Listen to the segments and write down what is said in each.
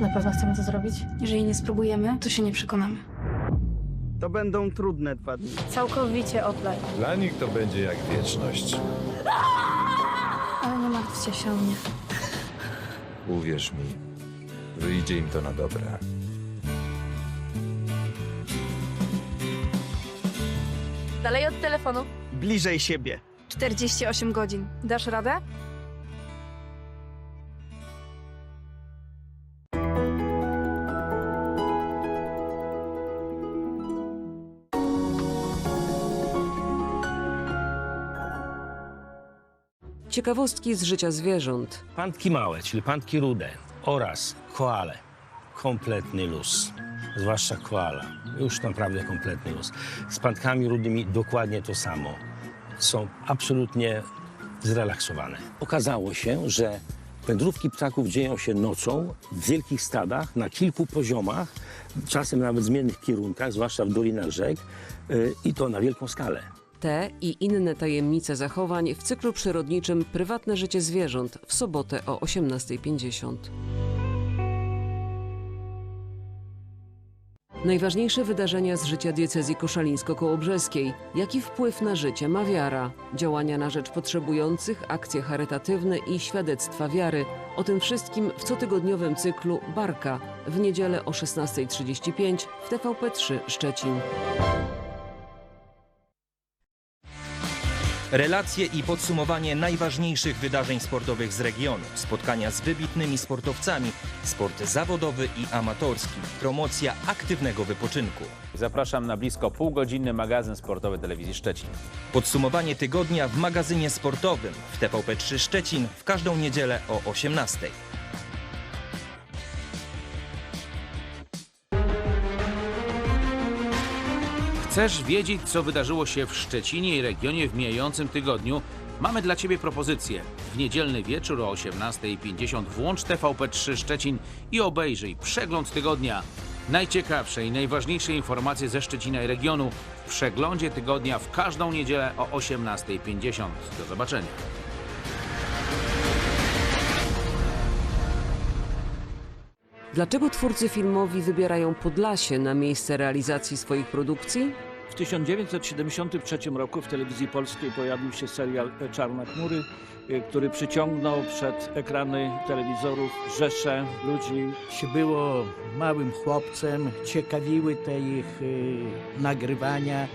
pewno chcemy to zrobić? Jeżeli nie spróbujemy, to się nie przekonamy. To będą trudne dwa dni. Całkowicie offline. Dla nich to będzie jak wieczność. Ale nie martwcie się o mnie. Uwierz mi, wyjdzie im to na dobre. Dalej od telefonu. Bliżej siebie. 48 godzin. Dasz radę? Ciekawostki z życia zwierząt. Pantki małe, czyli pantki rude oraz koale. Kompletny luz. Zwłaszcza koala. Już naprawdę kompletny luz. Z pantkami rudymi dokładnie to samo. Są absolutnie zrelaksowane. Okazało się, że wędrówki ptaków dzieją się nocą w wielkich stadach na kilku poziomach, czasem nawet w zmiennych kierunkach, zwłaszcza w dolinach rzek yy, i to na wielką skalę. Te i inne tajemnice zachowań w cyklu przyrodniczym Prywatne życie zwierząt w sobotę o 18.50. Najważniejsze wydarzenia z życia diecezji koszalińsko-kołobrzeskiej. Jaki wpływ na życie ma wiara? Działania na rzecz potrzebujących, akcje charytatywne i świadectwa wiary. O tym wszystkim w cotygodniowym cyklu Barka w niedzielę o 16.35 w TVP3 Szczecin. Relacje i podsumowanie najważniejszych wydarzeń sportowych z regionu, spotkania z wybitnymi sportowcami, sport zawodowy i amatorski, promocja aktywnego wypoczynku. Zapraszam na blisko półgodzinny magazyn sportowy telewizji Szczecin. Podsumowanie tygodnia w magazynie sportowym w TVP3 Szczecin w każdą niedzielę o 18. Chcesz wiedzieć, co wydarzyło się w Szczecinie i regionie w mijającym tygodniu? Mamy dla Ciebie propozycję. W niedzielny wieczór o 18.50 włącz TVP3 Szczecin i obejrzyj przegląd tygodnia. Najciekawsze i najważniejsze informacje ze Szczecina i regionu w przeglądzie tygodnia w każdą niedzielę o 18.50. Do zobaczenia. Dlaczego twórcy filmowi wybierają Podlasie na miejsce realizacji swoich produkcji? W 1973 roku w telewizji polskiej pojawił się serial Czarne chmury, y, który przyciągnął przed ekrany telewizorów rzesze ludzi. się było małym chłopcem, ciekawiły te ich y, nagrywania,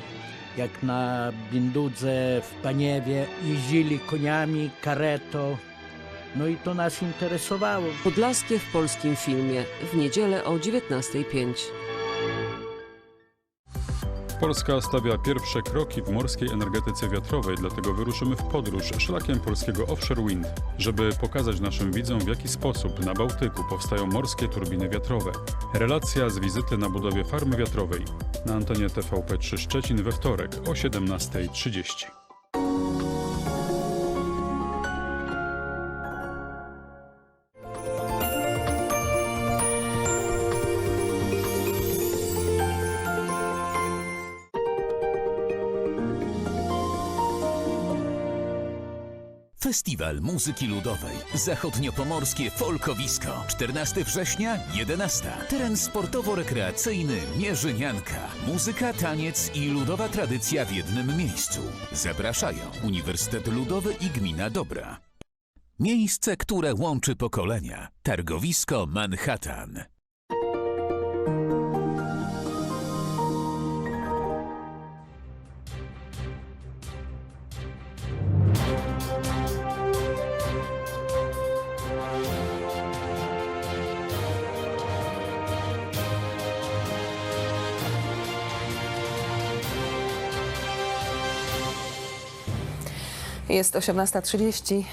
jak na Bindudze w Paniewie jeździli koniami, kareto. No i to nas interesowało. Podlaskie w polskim filmie w niedzielę o 19.05. Polska stawia pierwsze kroki w morskiej energetyce wiatrowej, dlatego wyruszymy w podróż szlakiem polskiego offshore wind, żeby pokazać naszym widzom, w jaki sposób na Bałtyku powstają morskie turbiny wiatrowe. Relacja z wizyty na budowie farmy wiatrowej na antenie TVP3 Szczecin we wtorek o 17.30. Festiwal Muzyki Ludowej. Zachodniopomorskie Folkowisko. 14 września, 11. Teren sportowo-rekreacyjny Mierzynianka. Muzyka, taniec i ludowa tradycja w jednym miejscu. Zapraszają Uniwersytet Ludowy i Gmina Dobra. Miejsce, które łączy pokolenia. Targowisko Manhattan. Jest 18.30.